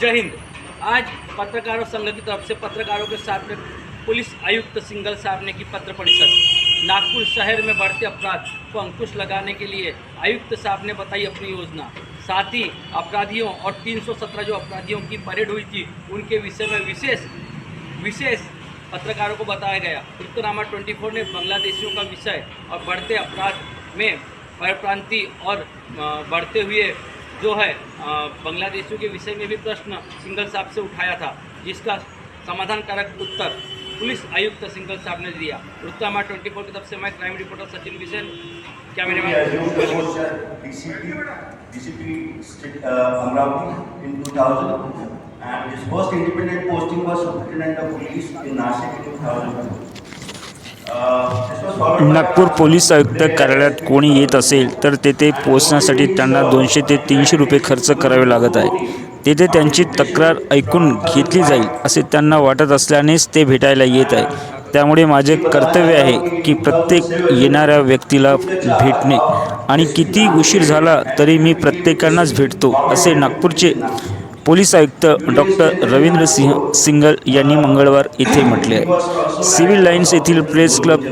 जय हिंद। आज पत्रकारों संघ की तरफ़ से पत्रकारों के साथ में पुलिस आयुक्त सिंगल साहब ने की पत्र परिषद। नागपुर शहर में बढ़ते अपराध को अंकुश लगाने के लिए आयुक्त साहब ने बताई अपनी योजना। साथ ही अपराधियों और 317 जो अपराधियों की परेड हुई थी, उनके विषय में विशेष विशेष पत्रकारों को बताया गया। उत्तरामा 24 ने बांग्लादेशियों का विषय और बढ़ते अपराध में परप्रांति और बढ़ते हुए जो है बांग्लादेशियों के विषय में भी प्रश्न सिंगल साहब से उठाया था, जिसका समाधान उत्तर पुलिस आयुक्त सिंगल साहब ने दिया उत्तम ट्वेंटी फोर की तरफ़ से मैं क्राइम रिपोर्टर सचिन विजन क्या मेरे And his first independent posting was superintendent of police in Nashik in 2002. Nagpur police आयुक्त कार्यालयात कोणी येत असेल तर तेथे पोहोचण्यासाठी त्यांना दोनशे ते तीनशे रुपये खर्च करावे लागत आहे. तेथे त्यांची तक्रार ऐकून घेतली जाईल असे त्यांना वाटत असल्यानेच ते भेटायला येत आहे. त्यामुळे माझे कर्तव्य आहे की प्रत्येक येणाऱ्या व्यक्तीला भेटणे. आणि किती उशीर झाला तरी मी प्रत्येकांनाच भेटतो असे नागपूरचे पोलीस आयुक्त डॉक्टर रवींद्र सिंह सिंगल यांनी मंगळवार येथे म्हटले आहे. सिव्हिल लाईन्स येथील प्रेस क्लब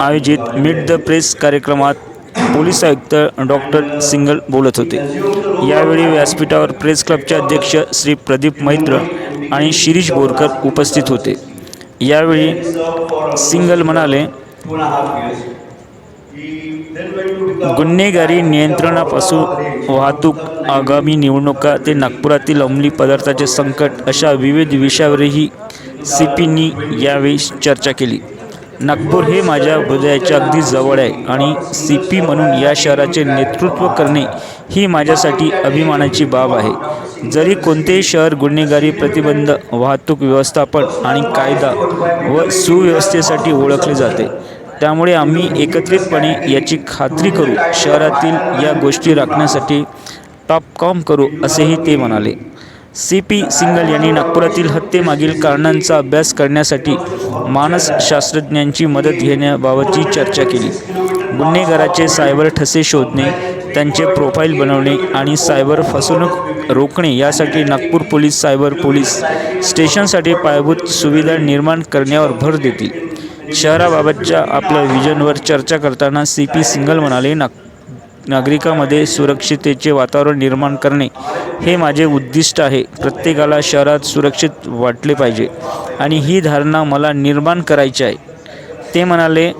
आयोजित मीट द प्रेस कार्यक्रमात पोलीस आयुक्त डॉक्टर सिंगल बोलत होते. यावेळी व्यासपीठावर प्रेस क्लबचे अध्यक्ष श्री प्रदीप मैत्र आणि शिरीष बोरकर उपस्थित होते. यावेळी सिंगल म्हणाले गुन्हेगारी नियंत्रणापासून वाहतूक आगामी निवडणुका ते नागपुरातील अंमली पदार्थाचे संकट अशा विविध विषयावरही सिपींनी यावेळी चर्चा केली. नागपूर हे माझ्या हृदयाच्या अगदी जवळ आहे आणि सी पी म्हणून या शहराचे नेतृत्व करणे ही माझ्यासाठी अभिमानाची बाब आहे. जरी कोणतेही शहर गुन्हेगारी प्रतिबंध वाहतूक व्यवस्थापन आणि कायदा व सुव्यवस्थेसाठी ओळखले जाते त्यामुळे आम्ही एकत्रितपणे याची खात्री करू शहरातील या गोष्टी राखण्यासाठी टॉप काम करू असेही ते म्हणाले. सी पी सिंगल यांनी नागपुरातील हत्येमागील कारणांचा अभ्यास करण्यासाठी मानसशास्त्रज्ञांची मदत घेण्याबाबतची चर्चा केली. गुन्हेगाराचे सायबर ठसे शोधणे त्यांचे प्रोफाईल बनवणे आणि सायबर फसवणूक रोखणे यासाठी नागपूर पोलीस सायबर पोलीस स्टेशनसाठी पायाभूत सुविधा निर्माण करण्यावर भर देतील. शहराबाबतच्या आपल्या विजनवर चर्चा करताना सी पी सिंगल म्हणाले नाग नागरिकांमध्ये सुरक्षिततेचे वातावरण निर्माण करणे हे माझे उद्दिष्ट आहे. प्रत्येकाला शहरात सुरक्षित वाटले पाहिजे. आणि ही धारणा मला निर्माण करायची आहे. ते म्हणाले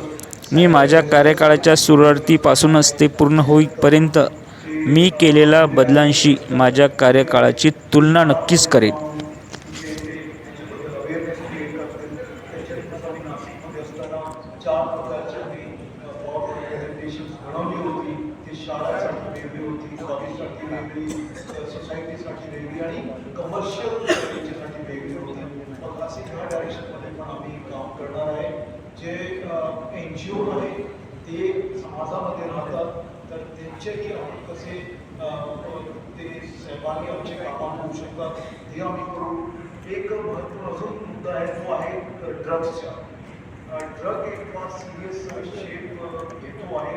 मी माझ्या कार्यकाळाच्या सुरुवातीपासूनच ते पूर्ण होईपर्यंत मी केलेल्या बदलांशी माझ्या कार्यकाळाची तुलना नक्कीच करेन चार प्रकारची आम्ही पॉवर प्रेझेंटेशन बनवली होती ती शाळांसाठी वेगळी होती कॉलेजसाठी वेगळी सोसायटीसाठी वेगळी आणि कमर्शियलसाठी वेगळी होती. मग असे ह्या डायरेक्शनमध्ये पण आम्ही काम करणार आहे. जे एन जी ओ आहे ते समाजामध्ये राहतात. तर त्यांचेही आपण कसे ते सहभागी आमचे कामं होऊ शकतात हे आम्ही करू एक महत्त्व अजून मुद्दा आहे तो आहे ड्रग्सचा ड्रग एक फार सिरियस शेप घेतो आहे.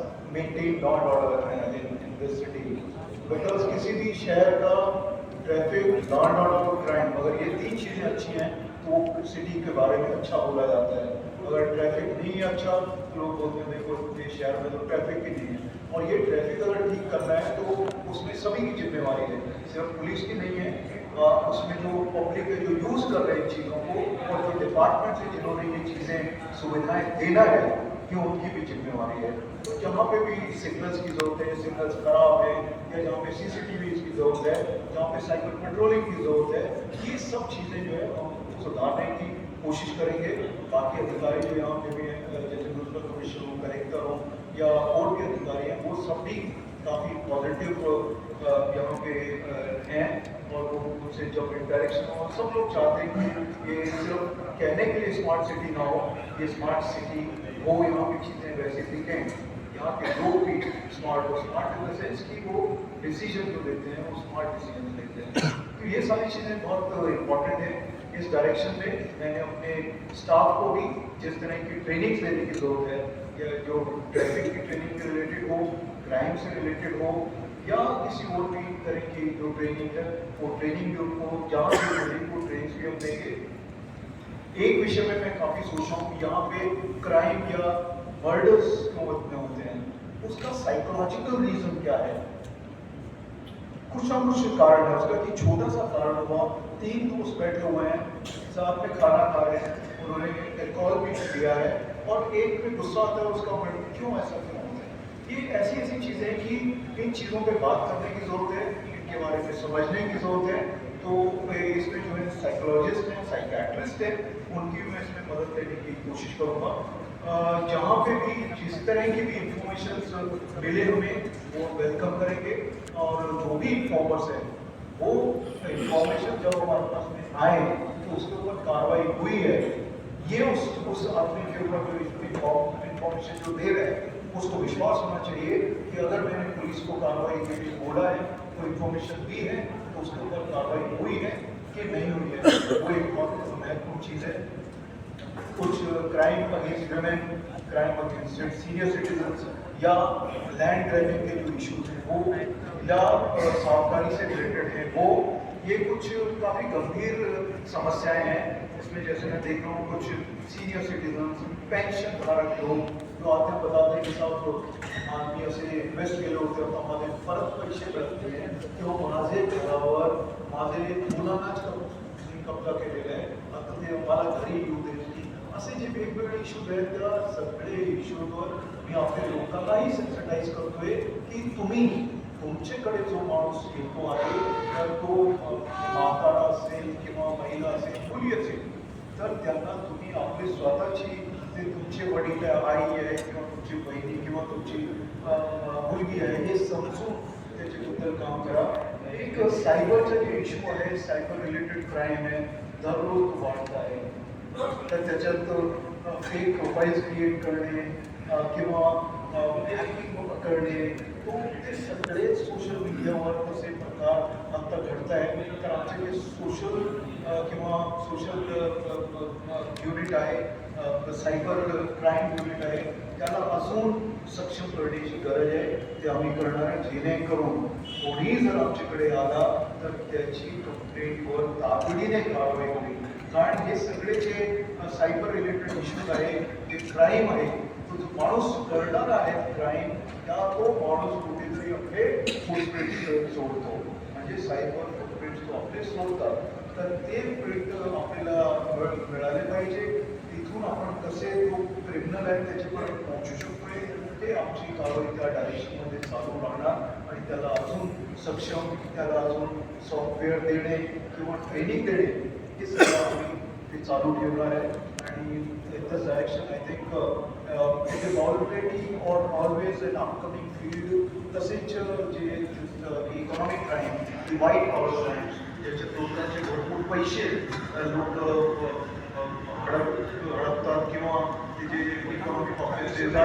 Maintain law and order in this city because किसी भी शहर का ट्रैफ़िक लॉ एंड ऑर्डर और क्राइम अगर ये तीन चीज़ें अच्छी हैं तो सिटी के बारे में अच्छा बोला जाता है। अगर ट्रैफ़िक नहीं है अच्छा तो लोग बोलते हैं, देखो, ये शहर में तो ट्रैफ़िक ही नहीं है। और ये ट्रैफ़िक अगर ठीक करना है तो उसमें सभी की जिम्मेवारी है। सिर्फ़ पुलिस की नहीं है उसमें जो पब्लिक है, जो यूज़ कर रहे हैं इन चीज़ों को, और जो डिपार्टमेंट है, जिन्होंने ये चीज़ें सुविधाएँ देना है कि उनकी भी जिम्मेवारी है? तो जहाँ पे भी सिग्नल्स की ज़रूरत है सिग्नल्स खराब है, या जहाँ पे सीसीटीवी की ज़रूरत है, जहाँ पे साइकिल पेट्रोलिंग की ज़रूरत है, ये सब चीज़ें जो है हम सुधारने की कोशिश करेंगे। बाकी अधिकारी जो यहाँ पे भी हैं जैसे म्यूनसिपल कमिश्नर हो कलेक्टर हो, या और भी अधिकारी हैं, वो सब भी काफ़ी पॉजिटिव यहाँ पे हैं और वो उनसे जब इंटरेक्शन हो, सब लोग चाहते हैं कि ये सिर्फ़ कहने के लिए स्मार्ट सिटी ना हो, ये स्मार्ट सिटी हो यहाँ की चीज़ें वैसे दिखें यहाँ के लोग भी स्मार्ट हो स्मार्ट इन द सेंस कि वो डिसीज़न जो लेते हैं, वो स्मार्ट डिसीज़न लेते हैं। तो ये सारी चीज़ें बहुत इंपॉर्टेंट है इस डायरेक्शन में मैंने अपने स्टाफ को भी जिस तरह की ट्रेनिंग देने की ज़रूरत है, या जो ट्रैफ़िक की ट्रेनिंग के रिलेटेड हो क्राइम से रिलेटेड हो, या किसी और भी तरह की जो ट्रेनिंग है, वो ट्रेनिंग भी उनको, जहाँ भी मिलेगी वो ट्रेनिंग भी हम देंगे एक विषय में मैं काफ़ी सोच रहा हूँ यहाँ पे क्राइम या मर्डर्स क्यों इतने होते हैं? उसका साइकोलॉजिकल रीजन क्या है? कुछ ना कुछ कारण है। उसका कि छोटा सा कारण हुआ। तीन दोस्त बैठे हुए हैं। साथ में खाना खा रहे हैं। उन्होंने अल्कोहल भी लिया है और एक में गुस्सा आता है उसका मन क्यों ऐसा क्यों होता है ये ऐसी ऐसी चीज़ें हैं कि इन चीज़ों पे बात करने की ज़रूरत है, इनके बारे में समझने की ज़रूरत है। तो इसमें जो है साइकोलॉजिस्ट हैं साइकेट्रिस्ट हैं। उनकी मैं इसमें मदद लेने की कोशिश करूँगा। जहाँ पे भी जिस तरह की भी इंफॉर्मेशन मिले हमें, वो वेलकम करेंगे। और जो भी इन्फॉर्मर्स हैं, वो इंफॉर्मेशन जब हमारे पास में आए तो उसके ऊपर कार्रवाई हुई है, ये उस उस आदमी के ऊपर जो इंफॉर्मेशन जो दे रहे हैं, उसको विश्वास होना चाहिए कि अगर मैंने पुलिस को कार्रवाई के लिए बोला है तो इंफॉर्मेशन दी है तो उसके ऊपर कार्रवाई हुई है कि नहीं हुई है, वो महत्वपूर्ण चीज़ है। कुछ crime against women crime against senior citizens या लैंड ग्रैबिंग के जो इश्यूज़ हैं, वो या सावधानी से रिलेटेड है, वो, ये कुछ काफ़ी गंभीर समस्याएँ हैं। इसमें जैसे मैं देख रहा हूँ, कुछ सीनियर सिटीजन्स पेंशन धारक लोग, जो आते हैं बताते हैं की साहब आदमी असे इन्वेस्ट के केलं होतं त्यामध्ये परत पैसे भेटते किंवा माझे घरावर माझे मुलांनाच कब्जा केलेला आहे आता ते मला घरी येऊ नाही असे जे वेगवेगळे इश्यूज़ आहेत त्या सगळे इश्यूजवर मी आपल्या लोकांनाही सेन्सिटाईज करतोय की तुम्ही तुमच्याकडे जो माणूस येतो आहे तर तो अ, म्हातारा असेल किंवा महिला असेल मुली असेल तर त्यांना तुम्ही आपली स्वतःची जे तुमचे वडील आई आहे किंवा तुमची बहिणी किंवा तुमची मुलगी आहे हे समजून त्याच्याबद्दल काम करा. एक सायबरचा जे इश्यू आहे सायबर रिलेटेड क्राईम आहे दररोज वाढत आहे. तर त्याच्यात फेक प्रोफाईल्स क्रिएट करणे किंवा हॅकिंग करणे तो ते सगळे सोशल मीडियावर तसे प्रकार आता घडत आहे तर आमचे जे सोशल किंवा सोशल युनिट आहे सायबर क्राईम युनिट आहे त्याला अजून सक्षम करण्याची गरज आहे. ते आम्ही करणार आहे. जेणेकरून कोणीही जर आमच्याकडे आला तर त्याची कंप्लेंटवर तातडीने कारवाई होईल. कारण हे सगळे जे सायबर रिलेटेड इश्यूज आहे जे क्राईम आहे तो जो माणूस करणार आहे क्राईम त्या तो माणूस कुठेतरी आपले फुटप्रिंट सोडतो म्हणजे सायबर फुटप्रिंट तो आपले सोडतात तर ते प्रिंट आपल्याला मिळाले पाहिजे. तिथून आपण कसे तो क्रिमिनल आहे त्याच्यापर्यंत पोहोचू शकतोय ते आमची कारवाई त्या डायरेक्शनमध्ये चालू राहणार आणि त्याला अजून सक्षम, त्याला अजून सॉफ्टवेअर देणे किंवा ट्रेनिंग देणे, हे सगळं आम्ही ते चालू ठेवणार आहे. आणि this direction I think it is already or always an upcoming field तसेच जे economic crime white power crime ज्याच्यात लोकांचे भरपूर पैसे लोक हडप हडपतात किंवा तिचे जे इकॉनॉमिक ऑफिसेस